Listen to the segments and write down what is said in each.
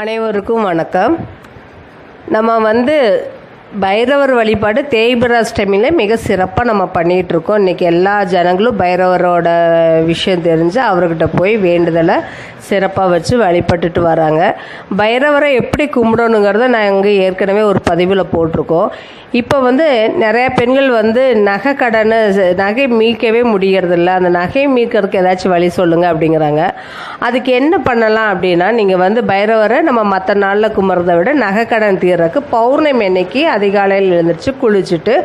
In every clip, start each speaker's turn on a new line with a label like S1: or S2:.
S1: அனைவருக்கும் வணக்கம். நம்ம வந்து பைரவர் வழிபாடு தேய்பிர அஷ்டமியில் மிக சிறப்பாக நம்ம பண்ணிகிட்டு இருக்கோம் இன்றைக்கி எல்லா ஜனங்களும் பைரவரோட விஷயம் தெரிஞ்சு அவர்கிட்ட போய் வேண்டுதலை சிறப்பாக வச்சு வழிபட்டுட்டு வராங்க. பைரவரை எப்படி கும்பிடணுங்கிறத நாங்கள் ஏற்கனவே ஒரு பதிவில் போட்டிருக்கோம். இப்போ வந்து நிறைய பெண்கள் வந்து நகை கடனை நகை மீட்கவே முடியறதில்ல. அந்த நகை மீட்கிறதுக்கு ஏதாச்சும் வழி சொல்லுங்கள் அப்படிங்கிறாங்க. அதுக்கு என்ன பண்ணலாம் அப்படின்னா நீங்கள் வந்து பைரவரை நம்ம மற்ற நாளில் கும்பிட்றத விட நகை கடன் தீர்றதுக்கு பௌர்ணமி அன்னைக்கு அதிகாலையில் எழுந்திரிச்சு குளிச்சுட்டு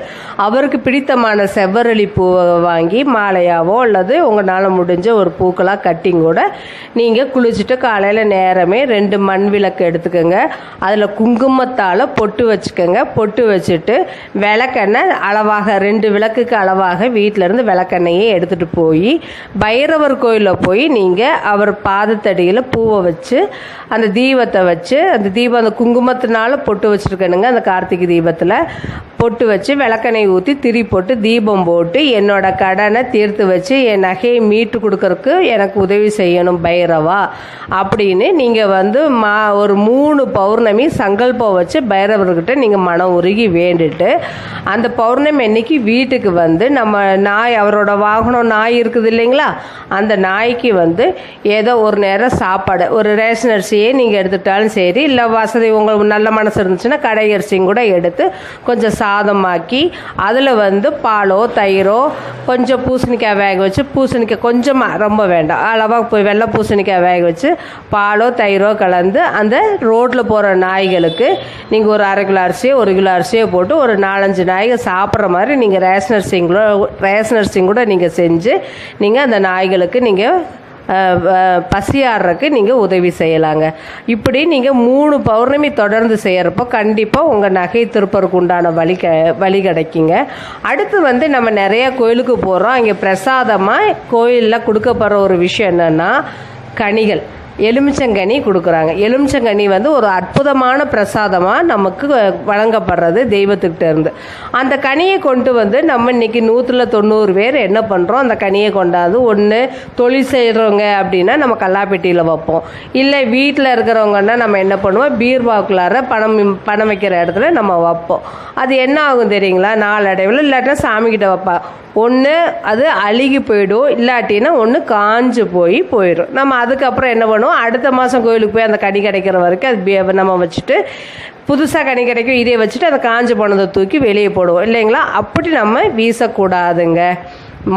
S1: அவருக்கு பிடித்தமான செவ்வரளி பூவை வாங்கி மாலையாவோ அல்லது உங்களால் முடிஞ்ச ஒரு பூக்களாக கட்டிங் கூட நீங்கள் குளிச்சுட்டு காலையில் நேரமே ரெண்டு மண் விளக்கு எடுத்துக்கோங்க. அதில் குங்குமத்தால் பொட்டு வச்சுக்கோங்க. பொட்டு வச்சுட்டு விளக்கெண்ணெய் அளவாக ரெண்டு விளக்குக்கு அளவாக வீட்டிலேருந்து விளக்கெண்ணையே எடுத்துகிட்டு போய் பைரவர் கோயிலில் போய் நீங்கள் அவர் பாதத்தடியில் பூவை வச்சு அந்த தீபத்தை வச்சு அந்த தீபம் அந்த குங்குமத்தினால பொட்டு வச்சுருக்கணுங்க. அந்த கார்த்திகை தீபம் தீபத்தில் பொட்டு வச்சு விளக்கெண்ணெய் ஊற்றி திரி போட்டு தீபம் போட்டு என்னோட கடனை தீர்த்து வச்சு என் நகையை மீட்டு கொடுக்கறக்கு எனக்கு உதவி செய்யணும் பைரவா அப்படின்னு நீங்கள் வந்து மா ஒரு மூணு பௌர்ணமி சங்கல்பம் வச்சு பைரவர்கிட்ட நீங்கள் மனம் உருகி வேண்டிட்டு அந்த பௌர்ணமி அன்னைக்கு வீட்டுக்கு வந்து நம்ம நாய் அவரோட வாகனம் நாய் இருக்குது இல்லைங்களா? அந்த நாய்க்கு வந்து ஏதோ ஒரு நேரம் சாப்பாடு ஒரு ரேஷன் அரிசியே நீங்கள் எடுத்துட்டாலும் சரி இல்லை வசதி உங்களுக்கு நல்ல மனசு இருந்துச்சுன்னா கடை அரிசியும் கூட எடுத்து கொஞ்சம் சா சாதமாக்கி அதில் வந்து பாலோ தயிரோ கொஞ்சம் பூசணிக்காய் வேக வச்சு பூசணிக்காய் கொஞ்சமாக ரொம்ப வேண்டாம். அளவாக போய் வெள்ளை பூசணிக்காய் வேக வச்சு பாலோ தயிரோ கலந்து அந்த ரோட்டில் போகிற நாய்களுக்கு நீங்கள் ஒரு அரை கிலோ அரிசியோ ஒரு கிலோ அரிசியோ போட்டு ஒரு நாலஞ்சு நாய்கள் சாப்பிட்ற மாதிரி நீங்கள் ரேஷன் அரிசிங்களோ ரேஷன் அரிசியும் கூட நீங்கள் செஞ்சு நீங்கள் அந்த நாய்களுக்கு நீங்கள் பசியாடுறதுக்கு நீங்கள் உதவி செய்யலாங்க. இப்படி நீங்கள் மூணு பௌர்ணமி தொடர்ந்து செய்கிறப்போ கண்டிப்பாக உங்கள் நகை திருப்பருக்கு உண்டான வழி க வழி கிடைக்குங்க. அடுத்து வந்து நம்ம நிறையா கோயிலுக்கு போகிறோம் இங்கே பிரசாதமாக கோயிலில் கொடுக்கப்படுற ஒரு விஷயம் என்னென்னா கனிகள். எலுமிச்சங்கனி கொடுக்குறாங்க. எலுமிச்சங்கனி வந்து ஒரு அற்புதமான பிரசாதமாக நமக்கு வழங்கப்படுறது தெய்வத்துக்கிட்ட இருந்து. அந்த கனியை கொண்டு வந்து நம்ம இன்னைக்கு நூற்றில் தொண்ணூறு பேர் என்ன பண்ணுறோம் அந்த கனியை கொண்டாந்து ஒன்று தொழில் செய்கிறவங்க அப்படின்னா நம்ம கல்லாப்பெட்டியில் வைப்போம். இல்லை வீட்டில் இருக்கிறவங்கன்னா நம்ம என்ன பண்ணுவோம்? பீர்வாக்குள்ளார பணம் பணம் வைக்கிற இடத்துல நம்ம வைப்போம். அது என்ன ஆகும் தெரியுங்களா? நாளடைவில் இல்லாட்டினா சாமிக்கிட்ட வைப்பா. ஒன்று அது அழுகி போயிடும். இல்லாட்டினா ஒன்று காஞ்சு போய் போயிடும். நம்ம அதுக்கப்புறம் என்ன பண்ணுவோம்? அடுத்த மாதம் கோயிலுக்கு போய் அந்த கனி கிடைக்கிற வரைக்கும் அது நம்ம வச்சுட்டு புதுசாக கனி கிடைக்கும். இதே வச்சுட்டு அந்த காஞ்சு போனதை தூக்கி வெளியே போடுவோம். இல்லைங்களா? அப்படி நம்ம வீசக்கூடாதுங்க.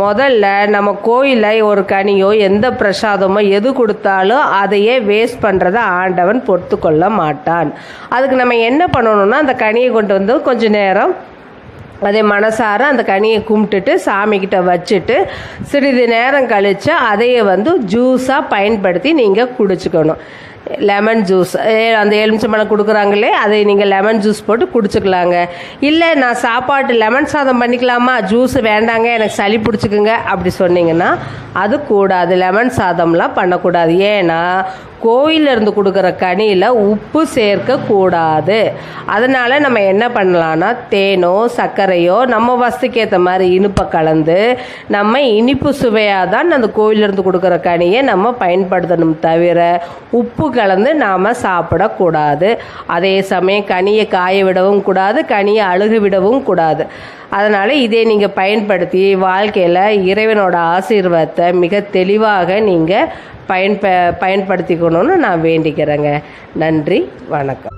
S1: முதல்ல நம்ம கோயிலில் ஒரு கனியோ எந்த பிரசாதமோ எது கொடுத்தாலும் அதையே வேஸ்ட் பண்ணுறதை ஆண்டவன் பொறுத்துக்கொள்ள மாட்டான். அதுக்கு நம்ம என்ன பண்ணணும்னா அந்த கனியை கொண்டு வந்து கொஞ்சம் நேரம் அதே மனசார அந்த கனியை கும்பிட்டுட்டு சாமிக்கிட்ட வச்சுட்டு சிறிது நேரம் கழித்து அதையே வந்து ஜூஸாக பயன்படுத்தி நீங்கள் குடிச்சுக்கணும். லெமன் ஜூஸ் அந்த எலுமிச்சம்பழம் கொடுக்குறாங்களே அதை நீங்கள் லெமன் ஜூஸ் போட்டு குடிச்சுக்கலாங்க. இல்லை நான் சாப்பாட்டு லெமன் சாதம் பண்ணிக்கலாமா? ஜூஸ் வேண்டாங்க எனக்கு சளி பிடிச்சிக்குங்க அப்படி சொன்னீங்கன்னா அது கூடாது. லெமன் சாதம்லாம் பண்ணக்கூடாது. ஏன்னா கோயில்ல இருந்து கொடுக்குற கனியில் உப்பு சேர்க்கக்கூடாது அதனால் நம்ம என்ன பண்ணலான்னா தேனோ சர்க்கரையோ நம்ம வசதிக்கு ஏற்ற மாதிரி இனிப்பை கலந்து நம்ம இனிப்பு சுவையாக தான் அந்த கோயிலிருந்து கொடுக்குற கனியை நம்ம பயன்படுத்தணும் தவிர உப்பு கலந்து நாம் சாப்பிடக்கூடாது. அதே சமயம் கனியை காய விடவும் கூடாது கனியை அழுகு விடவும் கூடாது. அதனால் இதை நீங்கள் பயன்படுத்தி வாழ்க்கையில் இறைவனோட ஆசீர்வாதத்தை மிக தெளிவாக நீங்கள் பயன்ப பயன்படுத்திக்கணும்னு நான் வேண்டிக்கிறேங்க. நன்றி வணக்கம்.